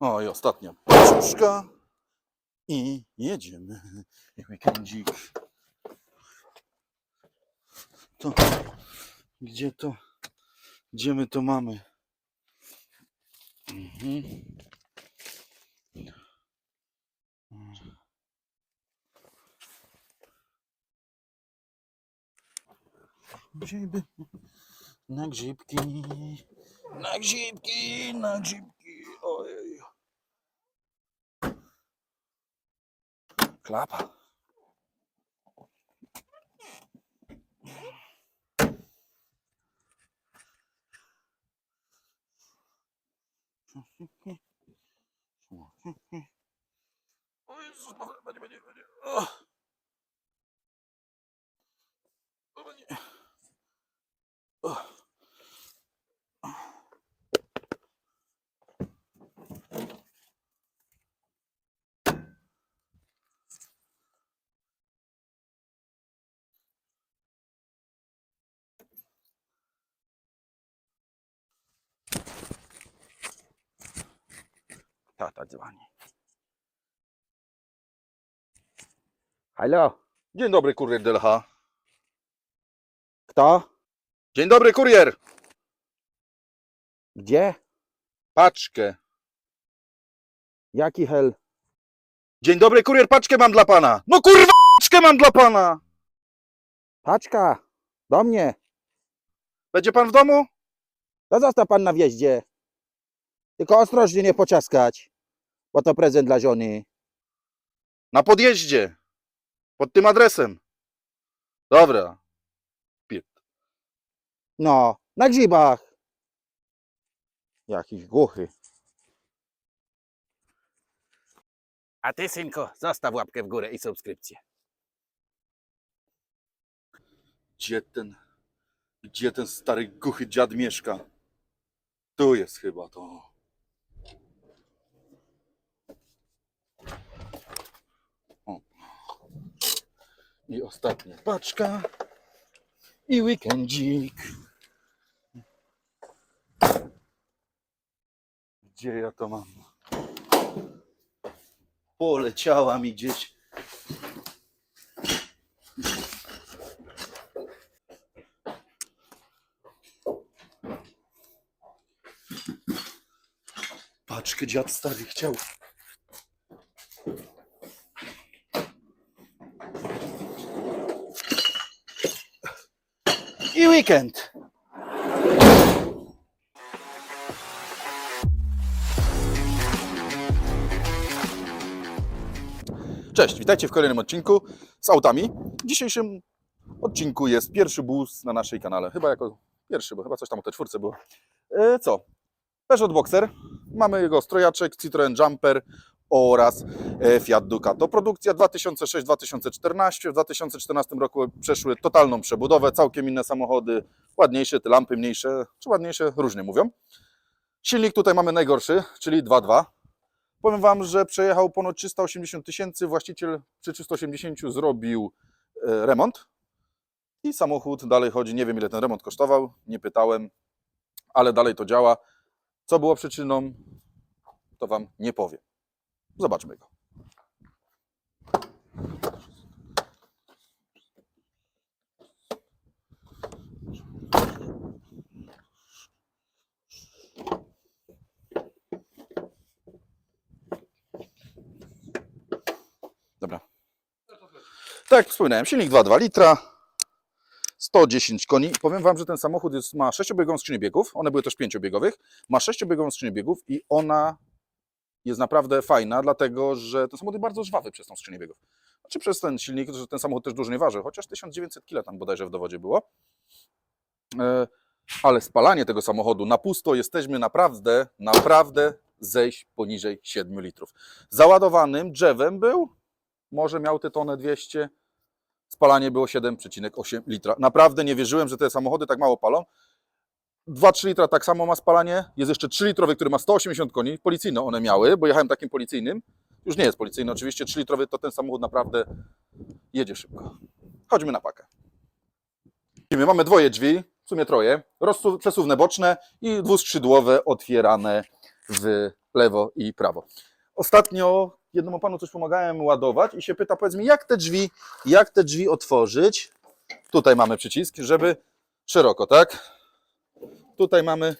O i ostatnia paczuszka. I jedziemy. Weekendzik. To, gdzie to, gdzie my to mamy? Mhm. Grzyby, na grzybki, na grzybki, na grzybki, ojej. Klapa. O Jezus, będzie, będzie, będzie. O. Tata dzwoni. Halo, Dzień dobry, kurier DLH. kto? Dzień dobry, kurier. Gdzie? Paczkę. Jaki hel? Dzień dobry, kurier, paczkę mam dla pana. No kurwa, paczkę mam dla pana. Paczka, do mnie. Będzie pan w domu? To został pan na wjeździe. Tylko ostrożnie nie pociaskać, bo to prezent dla żony. Na podjeździe. Pod tym adresem. Dobra. No, na grzybach. Jakiś głuchy. A ty, synko, zostaw łapkę w górę i subskrypcję. Gdzie ten, gdzie ten stary głuchy dziad mieszka? Tu jest chyba to. I ostatnia paczka. I weekendzik. Gdzie ja to mam? Poleciała mi gdzieś. Paczkę dziad stary chciał. I weekend. Cześć, witajcie w kolejnym odcinku z autami. W dzisiejszym odcinku jest pierwszy bus na naszej kanale. Chyba jako pierwszy, bo chyba coś tam o tej czwórce było. E, co? Peugeot Boxer. Mamy jego strojaczek, Citroen Jumper oraz e, Fiat Ducato. Produkcja 2006-2014. W 2014 roku przeszły totalną przebudowę, całkiem inne samochody, ładniejsze, te lampy mniejsze, czy ładniejsze, różnie mówią. Silnik tutaj mamy najgorszy, czyli 2.2. Powiem Wam, że przejechał ponad 380 tysięcy. Właściciel przy 380 zrobił e, remont i samochód dalej chodzi. Nie wiem, ile ten remont kosztował, nie pytałem, ale dalej to działa. Co było przyczyną, to Wam nie powiem. Zobaczmy go. Dobra. Tak jak wspominałem, silnik 2,2 litra, 110 koni. Powiem Wam, że ten samochód jest, ma 6-obiegową skrzynię biegów, one były też 5-obiegowych, ma 6-obiegową skrzynię biegów i ona jest naprawdę fajna, dlatego że ten samochód jest bardzo żwawy przez tą skrzynię biegów. Znaczy przez ten silnik, że ten samochód też dużo nie waży, chociaż 1900 kg tam bodajże w dowodzie było. E, Ale spalanie tego samochodu na pusto jesteśmy naprawdę, naprawdę zejść poniżej 7 litrów. Załadowanym drzewem był, może miał tę tonę 200, spalanie było 7,8 litra. Naprawdę nie wierzyłem, że te samochody tak mało palą. 2-3 litra tak samo ma spalanie. Jest jeszcze 3-litrowy, który ma 180 koni. Policyjne one miały, bo jechałem takim policyjnym. Już nie jest policyjny, oczywiście 3-litrowy to ten samochód naprawdę jedzie szybko. Chodźmy na pakę. Mamy dwoje drzwi, w sumie troje. Rozsu- przesuwne boczne i dwuskrzydłowe otwierane w lewo i prawo. Ostatnio jednemu panu coś pomagałem ładować i się pyta, powiedz mi, jak te drzwi, jak te drzwi otworzyć? Tutaj mamy przycisk, żeby szeroko, tak? Tutaj mamy,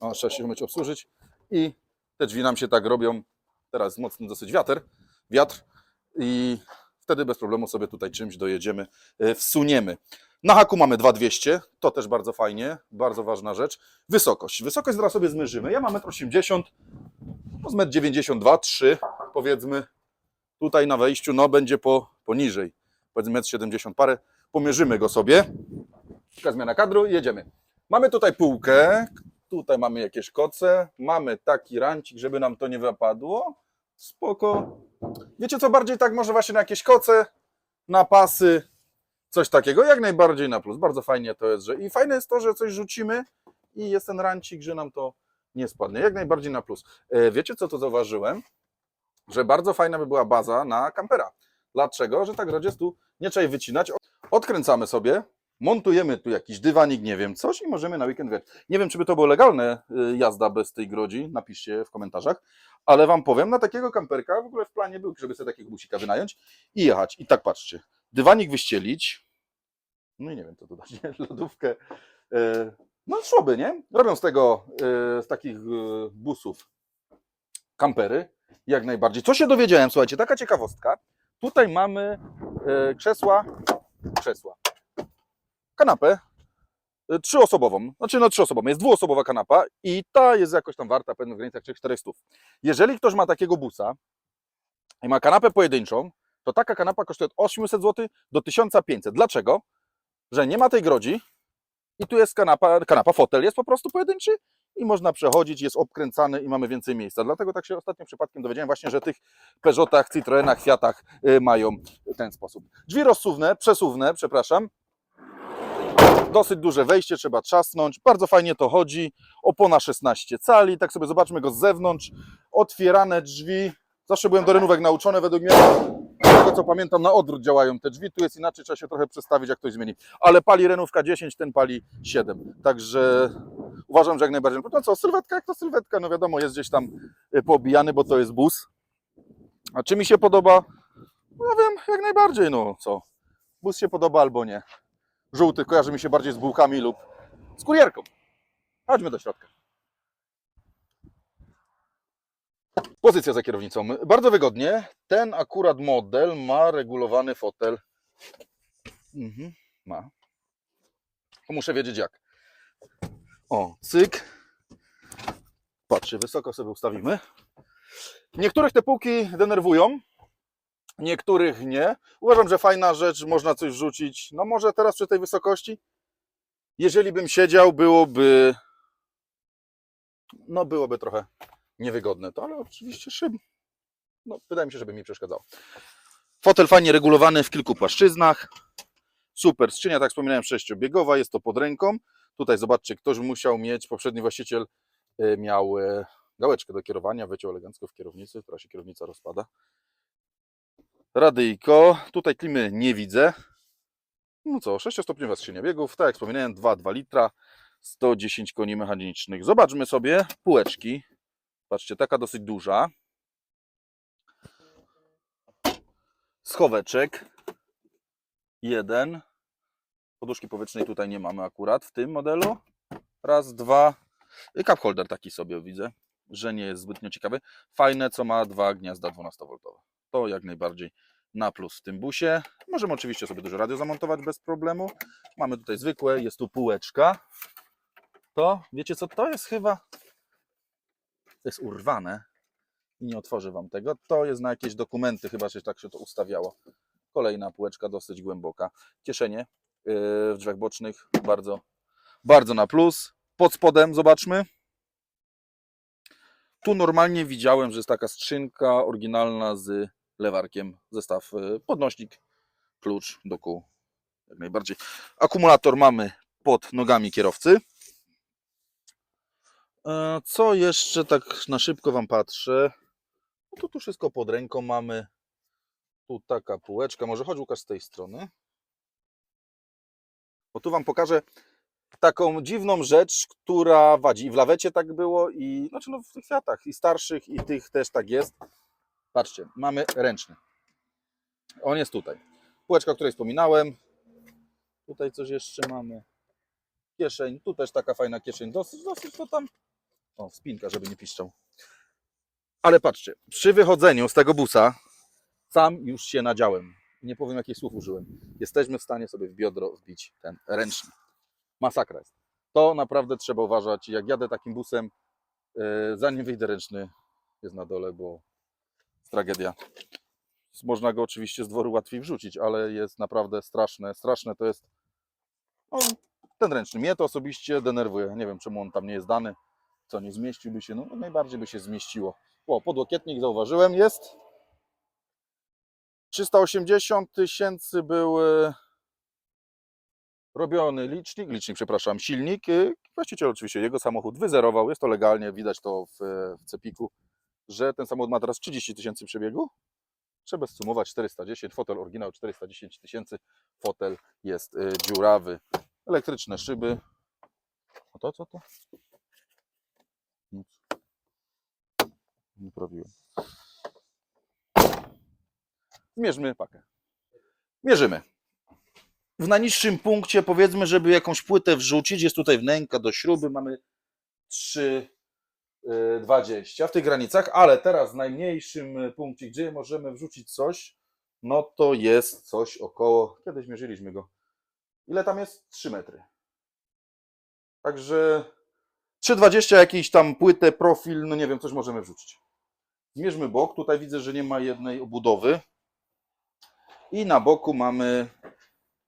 o, trzeba się umieć obsłużyć i te drzwi nam się tak robią. Teraz mocny dosyć wiatr, wiatr i wtedy bez problemu sobie tutaj czymś dojedziemy, e, wsuniemy. Na haku mamy 2200, to też bardzo fajnie, bardzo ważna rzecz. Wysokość. Wysokość zaraz sobie zmierzymy. Ja mam 1,80 m, no z 1,92 3 powiedzmy. Tutaj na wejściu, no będzie po, poniżej, powiedzmy 1,70 m parę. Pomierzymy go sobie. Taka zmiana kadru i jedziemy. Mamy tutaj półkę, tutaj mamy jakieś koce, mamy taki rancik, żeby nam to nie wypadło. Spoko. Wiecie co, bardziej tak może właśnie na jakieś koce, na pasy, coś takiego, jak najbardziej na plus. Bardzo fajnie to jest, że i fajne jest to, że coś rzucimy i jest ten rancik, że nam to nie spadnie. Jak najbardziej na plus. E, Wiecie co tu zauważyłem? Że bardzo fajna by była baza na kampera. Dlaczego? Że tak rodziec tu nie trzeba jej wycinać. Odkręcamy sobie, montujemy tu jakiś dywanik, nie wiem, coś i możemy na weekend wjechać. Nie wiem, czy by to było legalne y, jazda bez tej grodzi, napiszcie w komentarzach, ale wam powiem, na takiego kamperka w ogóle w planie był, żeby sobie takiego busika wynająć i jechać. I tak patrzcie, dywanik wyścielić, no i nie wiem, co tu dać, nie? lodówkę, e, no szłoby, nie? Robią z tego, e, z takich busów kampery, jak najbardziej. Co się dowiedziałem, słuchajcie, taka ciekawostka, tutaj mamy krzesła, krzesła, kanapę y, trzyosobową, znaczy no trzyosobową, jest dwuosobowa kanapa i ta jest jakoś tam warta pewnie w granicach 400. Jeżeli ktoś ma takiego busa i ma kanapę pojedynczą, to taka kanapa kosztuje od 800 zł do 1500. Dlaczego? Że nie ma tej grodzi i tu jest kanapa, kanapa, fotel jest po prostu pojedynczy i można przechodzić, jest obkręcany i mamy więcej miejsca. Dlatego tak się ostatnim przypadkiem dowiedziałem właśnie, że tych Peugeotach, Citroenach, Fiatach y, mają ten sposób. Drzwi rozsuwne, przesuwne, przepraszam, dosyć duże wejście, trzeba trzasnąć. Bardzo fajnie to chodzi. Opona 16 cali, tak sobie zobaczmy go z zewnątrz. Otwierane drzwi. Zawsze byłem do renówek nauczony, według mnie, z tego co pamiętam, na odwrót działają te drzwi. Tu jest inaczej, trzeba się trochę przestawić, jak ktoś zmieni. Ale pali renówka 10, ten pali 7. Także uważam, że jak najbardziej. No co, sylwetka jak to sylwetka, no wiadomo, jest gdzieś tam y, poobijany, bo to jest bus. A czy mi się podoba? No ja wiem, jak najbardziej, no co. Bus się podoba albo nie żółty kojarzy mi się bardziej z bułkami lub z kurierką. Chodźmy do środka. Pozycja za kierownicą. Bardzo wygodnie. Ten akurat model ma regulowany fotel. Mhm, ma. To muszę wiedzieć jak. O, cyk. Patrzcie, wysoko sobie ustawimy. Niektórych te półki denerwują, niektórych nie. Uważam, że fajna rzecz, można coś wrzucić. No może teraz przy tej wysokości, jeżeli bym siedział, byłoby no byłoby trochę niewygodne to, ale oczywiście szyb. No, wydaje mi się, żeby mi przeszkadzało. Fotel fajnie regulowany w kilku płaszczyznach. Super, skrzynia, tak wspominałem, sześciobiegowa, jest to pod ręką. Tutaj zobaczcie, ktoś musiał mieć, poprzedni właściciel y, miał y, gałeczkę do kierowania, wyciął elegancko w kierownicy, która się kierownica rozpada radyjko. Tutaj klimy nie widzę. No co, 6-stopniowa skrzynia biegów, tak jak wspominałem, 2,2 litra, 110 koni mechanicznych. Zobaczmy sobie półeczki. Patrzcie, taka dosyć duża. Schoweczek. Jeden. Poduszki powietrznej tutaj nie mamy akurat w tym modelu. Raz, dwa. I cup holder taki sobie widzę, że nie jest zbytnio ciekawy. Fajne, co ma dwa gniazda 12V. To jak najbardziej na plus w tym busie. Możemy oczywiście sobie duże radio zamontować bez problemu. Mamy tutaj zwykłe, jest tu półeczka. To, wiecie co to jest chyba? To jest urwane nie otworzę Wam tego. To jest na jakieś dokumenty, chyba że tak się to ustawiało. Kolejna półeczka dosyć głęboka. Kieszenie yy, w drzwiach bocznych bardzo, bardzo na plus. Pod spodem zobaczmy. Tu normalnie widziałem, że jest taka skrzynka oryginalna z lewarkiem, zestaw y, podnośnik, klucz do kół, jak najbardziej. Akumulator mamy pod nogami kierowcy. E, Co jeszcze tak na szybko Wam patrzę? No to tu wszystko pod ręką mamy. Tu taka półeczka. Może chodź Łukasz z tej strony. Bo tu Wam pokażę taką dziwną rzecz, która wadzi. I w lawecie tak było, i znaczy no w tych Fiatach, i starszych, i tych też tak jest. Patrzcie, mamy ręczny. On jest tutaj. Półeczka, o której wspominałem. Tutaj coś jeszcze mamy. Kieszeń. Tu też taka fajna kieszeń. Dosyć, dosyć to tam. O, spinka, żeby nie piszczał. Ale patrzcie, przy wychodzeniu z tego busa sam już się nadziałem. Nie powiem, jakich słów użyłem. Jesteśmy w stanie sobie w biodro wbić ten ręczny. Masakra jest. To naprawdę trzeba uważać. Jak jadę takim busem, e, zanim wyjdę ręczny, jest na dole, bo tragedia. Można go oczywiście z dworu łatwiej wrzucić, ale jest naprawdę straszne. Straszne to jest no, ten ręczny. Mnie to osobiście denerwuje. Nie wiem, czemu on tam nie jest dany. Co, nie zmieściłby się? No, najbardziej by się zmieściło. O, podłokietnik zauważyłem, jest. 380 tysięcy był e, robiony licznik, licznik, przepraszam, silnik. e, Właściciel oczywiście jego samochód wyzerował, jest to legalnie, widać to w, e, w Cepiku, że ten samochód ma teraz 30 tysięcy przebiegu. Trzeba sumować 410, fotel oryginał 410 tysięcy, fotel jest e, dziurawy, elektryczne szyby. A to co to? Nic. Nie prawiłem. Zmierzmy pakę. Mierzymy. W najniższym punkcie powiedzmy, żeby jakąś płytę wrzucić, jest tutaj wnęka do śruby, mamy 3,20 w tych granicach, ale teraz w najmniejszym punkcie, gdzie możemy wrzucić coś, no to jest coś około, kiedyś mierzyliśmy go, ile tam jest? 3 metry. Także 3,20 jakiś tam płytę, profil, no nie wiem, coś możemy wrzucić. Zmierzmy bok, tutaj widzę, że nie ma jednej obudowy. I na boku mamy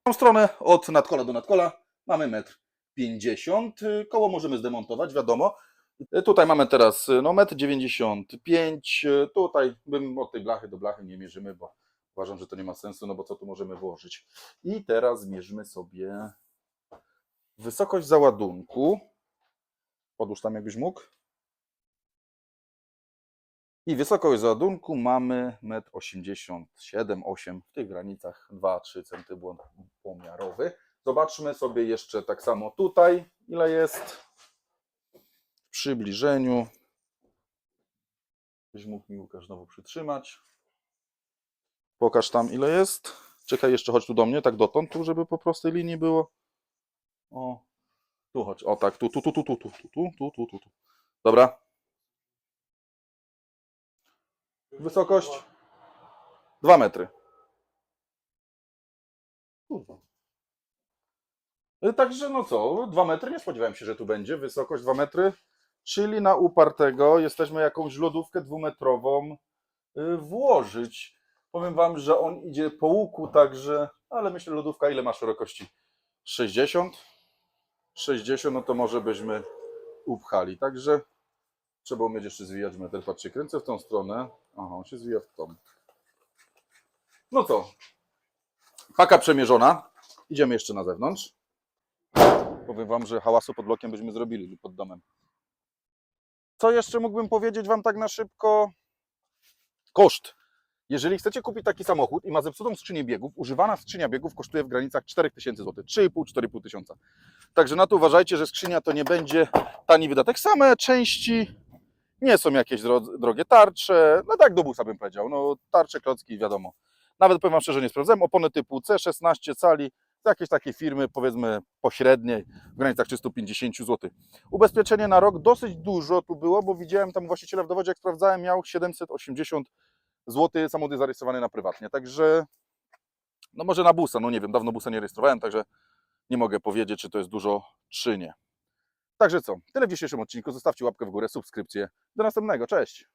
tą stronę od nadkola do nadkola mamy metr 50. Koło możemy zdemontować, wiadomo. Tutaj mamy teraz no, metr 95. Tutaj bym od tej blachy do blachy nie mierzymy, bo uważam, że to nie ma sensu, no bo co tu możemy włożyć. I teraz zmierzmy sobie wysokość załadunku. Podłóż tam jakbyś mógł. I wysokość załadunku mamy 1,87 m, 8 w tych granicach 2-3 cm pomiarowy. Zobaczmy sobie jeszcze tak samo tutaj, ile jest przybliżeniu. Byś mógł mi Łukasz znowu przytrzymać. Pokaż tam ile jest. Czekaj jeszcze, chodź tu do mnie, tak dotąd, tu żeby po prostej linii było. O, tu chodź, o tak, tu, tu, tu, tu, tu, tu, tu, tu, tu, tu, tu. Dobra, Wysokość 2 metry. Kurwa. Y, Także no co, 2 metry, nie spodziewałem się, że tu będzie wysokość 2 metry, czyli na upartego jesteśmy jakąś lodówkę dwumetrową y, włożyć. Powiem wam, że on idzie po łuku, także, ale myślę lodówka ile ma szerokości? 60? 60, no to może byśmy upchali, także Trzeba umieć jeszcze zwijać metal. Patrzcie, kręcę w tą stronę. Aha, on się zwija w tą. No co? Paka przemierzona. Idziemy jeszcze na zewnątrz. Powiem Wam, że hałasu pod blokiem byśmy zrobili pod domem. Co jeszcze mógłbym powiedzieć Wam tak na szybko? Koszt. Jeżeli chcecie kupić taki samochód i ma zepsutą skrzynię biegów, używana skrzynia biegów kosztuje w granicach 4000 zł. 3,5-4,5 tysiąca. Także na to uważajcie, że skrzynia to nie będzie tani wydatek. Same części nie są jakieś dro- drogie tarcze, no tak do busa bym powiedział, no tarcze, klocki, wiadomo. Nawet powiem wam szczerze, nie sprawdzałem, opony typu C16 cali, jakiejś takiej firmy, powiedzmy pośredniej, w granicach 350 zł. Ubezpieczenie na rok dosyć dużo tu było, bo widziałem tam właściciela w dowodzie, jak sprawdzałem, miał 780 zł samochód zarejestrowany na prywatnie, także no może na busa, no nie wiem, dawno busa nie rejestrowałem, także nie mogę powiedzieć, czy to jest dużo, czy nie. Także co, tyle w dzisiejszym odcinku. Zostawcie łapkę w górę, subskrypcję. Do następnego, cześć!